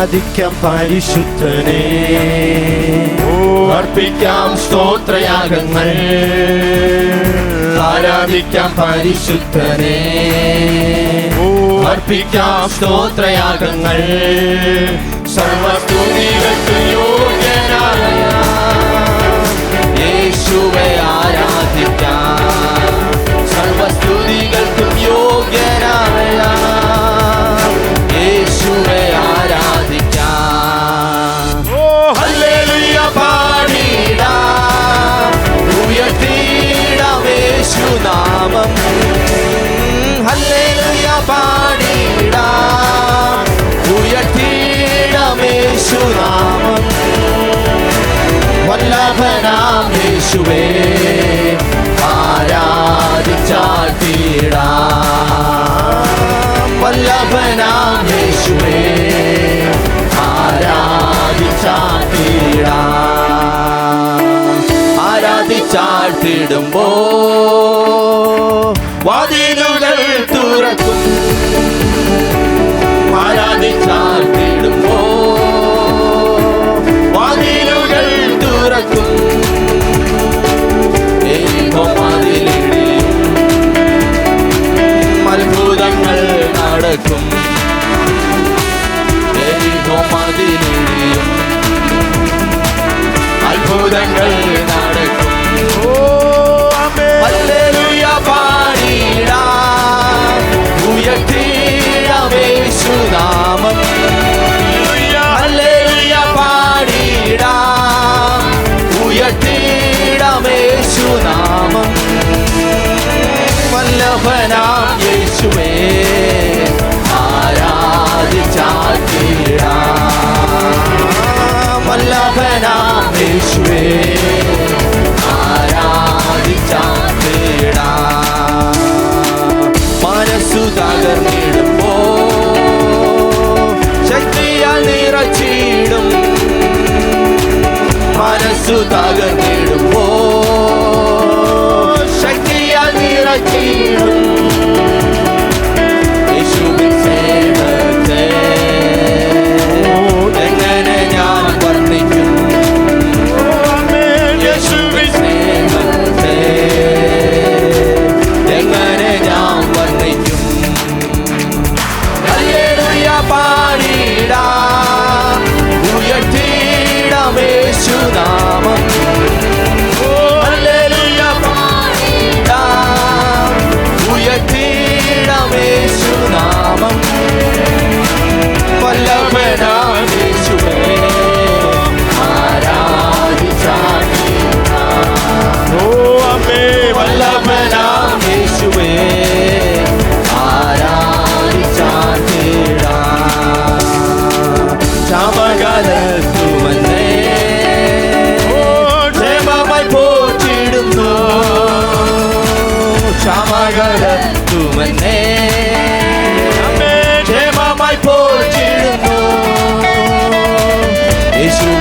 ആരാധിക്കാം പരിശുദ്ധനെ. അർപ്പിക്കാം സ്തോത്രയാഗങ്ങൾ. ആരാധിക്കാം പരിശുദ്ധനെ. അർപ്പിക്കാം സ്തോത്രയാഗങ്ങൾ. സർവസ്തുതികൾക്കും പ്രഗൽഭനാം യേശുവേ ആരാധിച്ചാട്ടിടാം വല്ലഭനാം യേശുവേ ആരാധിച്ചാട്ടിടാം ആരാധിച്ചാട്ടിടുമ്പോ വാദി நடக்கும் அதிலும் அற்புதங்கள் நடக்கும் ஓ அல்லேலூயா பாடிடா உயர்த்தீழவே சுதாமம் सुधागर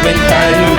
comentário.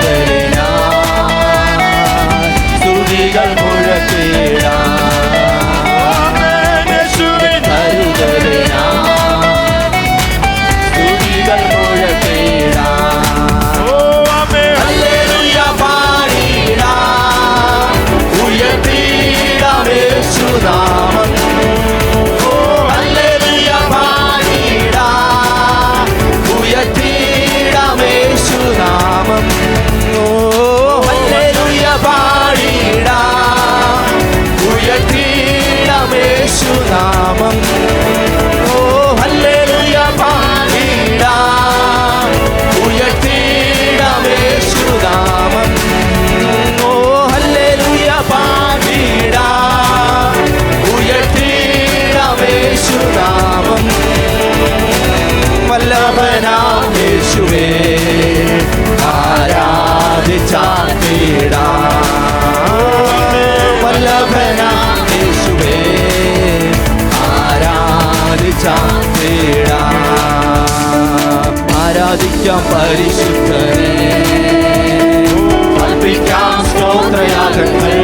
ആരാധിക്കാം പരിശുദ്ധനെ. കൽപ്പിക്കാം സ്തോത്രയാഗങ്ങൾ.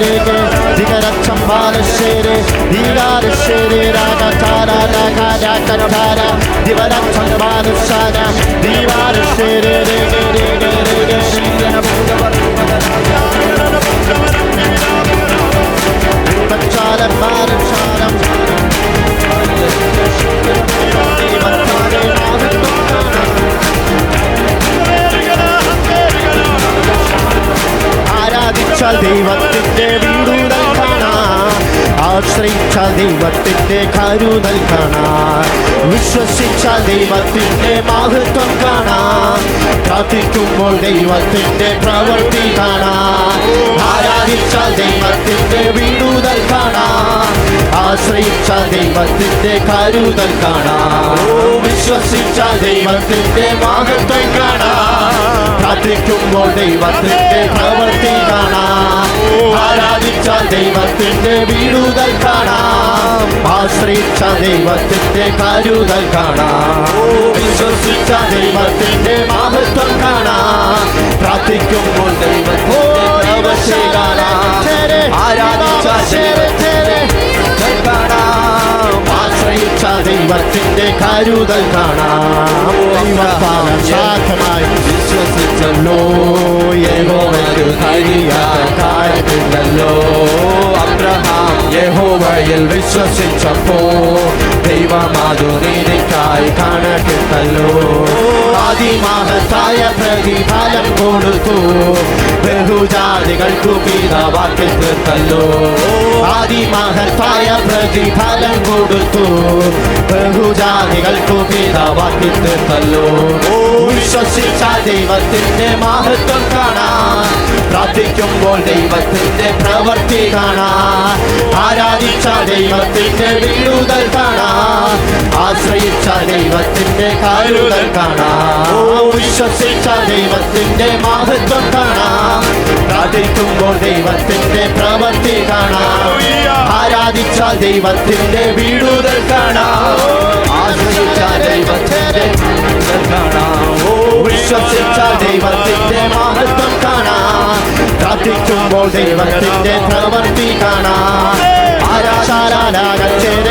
shake it. You gotta chambal shake it. You gotta shake it. Da da da da da da da da da da. You gotta chambal shake it. You gotta ആശ്രയിച്ചാൽ ദൈവത്തിന്റെ കരുതൽ കാണാം വിശ്വസിച്ചാൽ ദൈവത്തിന്റെ മഹത്വം കാണാം. പ്രാർത്ഥിക്കുമ്പോൾ ദൈവത്തിന്റെ പ്രവൃത്തി കാണാം. ആരാധിച്ചാൽ ദൈവത്തിന്റെ വിടുതൽ കാണാം. ആശ്രയിച്ചാൽ ദൈവത്തിന്റെ കരുതൽ കാണാം. വിശ്വസിച്ചാൽ ദൈവത്തിന്റെ മഹത്വം കാണാം. പ്രാർത്ഥിക്കുമ്പോൾ ദൈവത്തിന്റെ പ്രവൃത്തി കാണാം. ആരാധിച്ചാൽ ദൈവത്തിന്റെ വീടുകൾ കാണാം. ആശ്രയിച്ച ദൈവത്തിന്റെ കരുതൽ കാണാം. വിശ്വസിച്ച ദൈവത്തിന്റെ മഹത്വം കാണാം. പ്രാർത്ഥിക്കുമ്പോൾ ദൈവത്തിന്റെ ആരാധിച്ച ദൈവത്തിന്റെ കാണാം. ആശ്രയിച്ച ദൈവത്തിന്റെ കരുതൽ കാണാം. ദൈവപാദം ശാഖമായി വിശ്വസിച്ചല്ലോ യഹോവയ്ക്ക് കഴിയാത്ത കാര്യമില്ലല്ലോ അബ്രഹാം യഹോവയിൽ വിശ്വസിച്ചപ്പോ ദൈവമാതു നീതിക്കായി കണക്കിട്ടല്ലോ. ആദിമഹത്തായ പ്രതിഫലം കൊടുത്തു. ബഹുജാതികൾക്കു പിതാവാക്കി തീർത്തല്ലോ. ആദിമഹത്തായ പ്രതിഫലം കൊടുത്തു. ബഹുജാതികൾക്കു പിതാവാക്കി തീർത്തല്ലോ. വിശ്വസിച്ച ദൈവത്തിന്റെ മഹത്വം കാണാൻ പ്രാർത്ഥിക്കുമ്പോൾ ദൈവത്തിന്റെ പ്രവൃത്തി കാണാൻ ആരാധിച്ച ദൈവത്തിന്റെ വീടുകൾ കാണാൻ ആശ്രയിച്ച ദൈവത്തിന്റെ കാലുകൾ കാണാൻ. വിശ്വസിച്ച ദൈവത്തിന്റെ മഹത്വം കാണാം പ്രാർത്ഥിക്കുമ്പോൾ ദൈവത്തിന്റെ പ്രവൃത്തി കാണാം ആരാധിച്ച ദൈവത്തിന്റെ വീടുകൾ കാണാം ആശ്രയിച്ച വിശ്വസിച്ചാൽ ദൈവത്തിന്റെ മഹത്വം കാണാം. പ്രാർത്ഥിക്കുമ്പോൾ ദൈവത്തിന്റെ പ്രവൃത്തി കാണാം. ആരാശാരാനാകത്തേരാ